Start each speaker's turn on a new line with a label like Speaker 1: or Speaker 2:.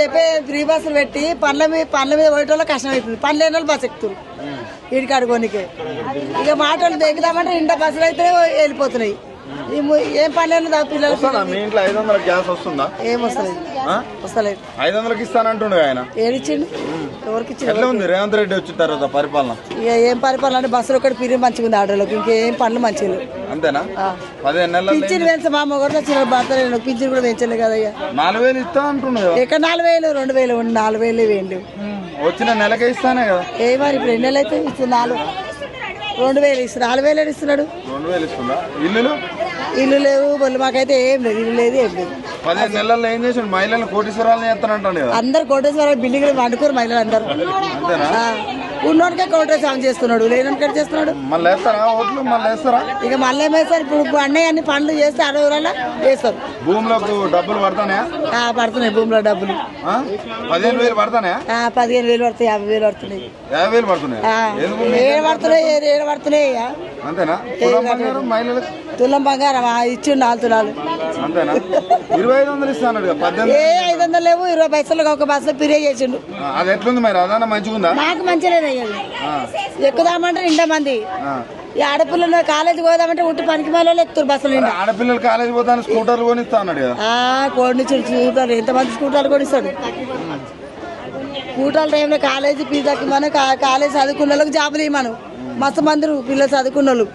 Speaker 1: చెప్పే ఫ్రీ బస్సులు పెట్టి పండ్ల మీద పండ్ల మీద పోయేటోళ్ళకి కష్టం అవుతుంది పండ్లు లేని వాళ్ళు బస్సు ఎక్కుతారు. వీడికి అడుకోనికే ఇక మాటలు దిగుదామంటే ఇంట బస్సులు అయితే వెళ్ళిపోతున్నాయి. ఏం పని పిల్లలు
Speaker 2: మీ ఇంట్లో ఐదు వందల గ్యాస్ వస్తుందా?
Speaker 1: ఏం వస్తలేదు.
Speaker 2: ఐదు వందలకి ఇస్తానంటుండే ఆయన.
Speaker 1: ఏడిచ్చిండు ఎవరికి
Speaker 2: ఎట్లా ఉంది? రేవంత్ రెడ్డి వచ్చిన తర్వాత పరిపాలన?
Speaker 1: ఇక ఏం పరిపాలన అంటే బస్సులు ఒకటి పిరి మంచిగా ఉంది ఆటోలోకి ఇంకేం పనులు మంచిగా.
Speaker 2: అంతేనా. పదిహేను నెలలు
Speaker 1: పింఛన్ పెంచ మా మొగడు వచ్చిన భర్త నేను పింఛన్ కూడా పెంచలే కదా ఇక.
Speaker 2: నాలుగు వేలు ఇస్తా అంటుండే కదా.
Speaker 1: ఎక్కడ నాలుగు వేలు రెండు వేలు నాలుగు వేలు వేయం లేవు.
Speaker 2: వచ్చిన నెలకే ఇస్తానే కదా.
Speaker 1: ఏ మరి ఇప్పుడు ఎన్ని నెలలు అయితే ఇస్తుంది? నాలుగు. రెండు వేలు ఇస్తుంది నాలుగు వేలు ఇస్తున్నాడు?
Speaker 2: రెండు వేలు ఇస్తుందా? ఇల్లులు?
Speaker 1: ఇల్లు లేవు బొల్లు మాకైతే ఏం లేదు ఇల్లు లేదు ఏం లేదు.
Speaker 2: పదిహేను నెలల్లో ఏం చేసాడు? మహిళలను కోటీశ్వరాలను చేస్తానంటాను
Speaker 1: అందరు కోటేశ్వర బిల్డింగ్ వండుకోరు మహిళలు అందరు
Speaker 2: అంతేనా
Speaker 1: ఉన్నోడికే కోటేశ్వర ఆమె చేస్తున్నాడు లేనోడికే చేస్తున్నాడు?
Speaker 2: మళ్ళీ వేస్తారా? ఓట్లు మళ్ళీ వేస్తారా?
Speaker 1: ఇక మళ్ళీ ఏమేస్తారు ఇప్పుడు అన్నయ్య అన్ని పనులు చేస్తే అడవులలో వేస్తారు.
Speaker 2: భూమిలోకి డబ్బులు పడతానే
Speaker 1: ఆ, పడుతున్నాయి భూమిలో డబ్బులు.
Speaker 2: పదిహేను వేలు పడతానే
Speaker 1: ఆ, పదిహేను వేలు పడతాయి యాభై వేలు పడుతున్నాయి.
Speaker 2: యాభై వేలు పడుతున్నాయి?
Speaker 1: ఏడు పడుతున్నాయి ఏడు పడుతున్నాయి.
Speaker 2: అంతేనా?
Speaker 1: తులం బంగారం ఇచ్చిండు నాలుగు తులాలు.
Speaker 2: అంతేనా? ఇరవై ఐదు వందలు ఇస్తాను పద్దెనిమిది
Speaker 1: వందలు లేవు ఇరవై పైసలు ఒక బస్సులో పిరే చేసిండు.
Speaker 2: అది ఎట్లుంది మరి? అదన్నా మంచిగా
Speaker 1: మాకు మంచిగా అయ్యేది. ఎక్కుదామంటే నిండా మంది. ఈ ఆడపిల్లలు కాలేజీ పోదామంటే ఉట్టి పనికి మళ్ళీ ఎక్కుతారు బస్సులు నిండా.
Speaker 2: ఆడపిల్లలు కాలేజీ పోతాను స్కూటర్లు కొనిస్తా అన్నాడు కదా.
Speaker 1: ఆ, కోడిని చూడాలి ఎంతమంది స్కూటర్లు కూడా ఇస్తాడు స్కూటర్ల టైంలో కాలేజీ ఫీజుకి మనం కాలేజీ చదువుకున్న వాళ్ళకి జాబులు ఇవ్వమను. మస్తు మంది పిల్లలు చదువుకున్న వాళ్ళు.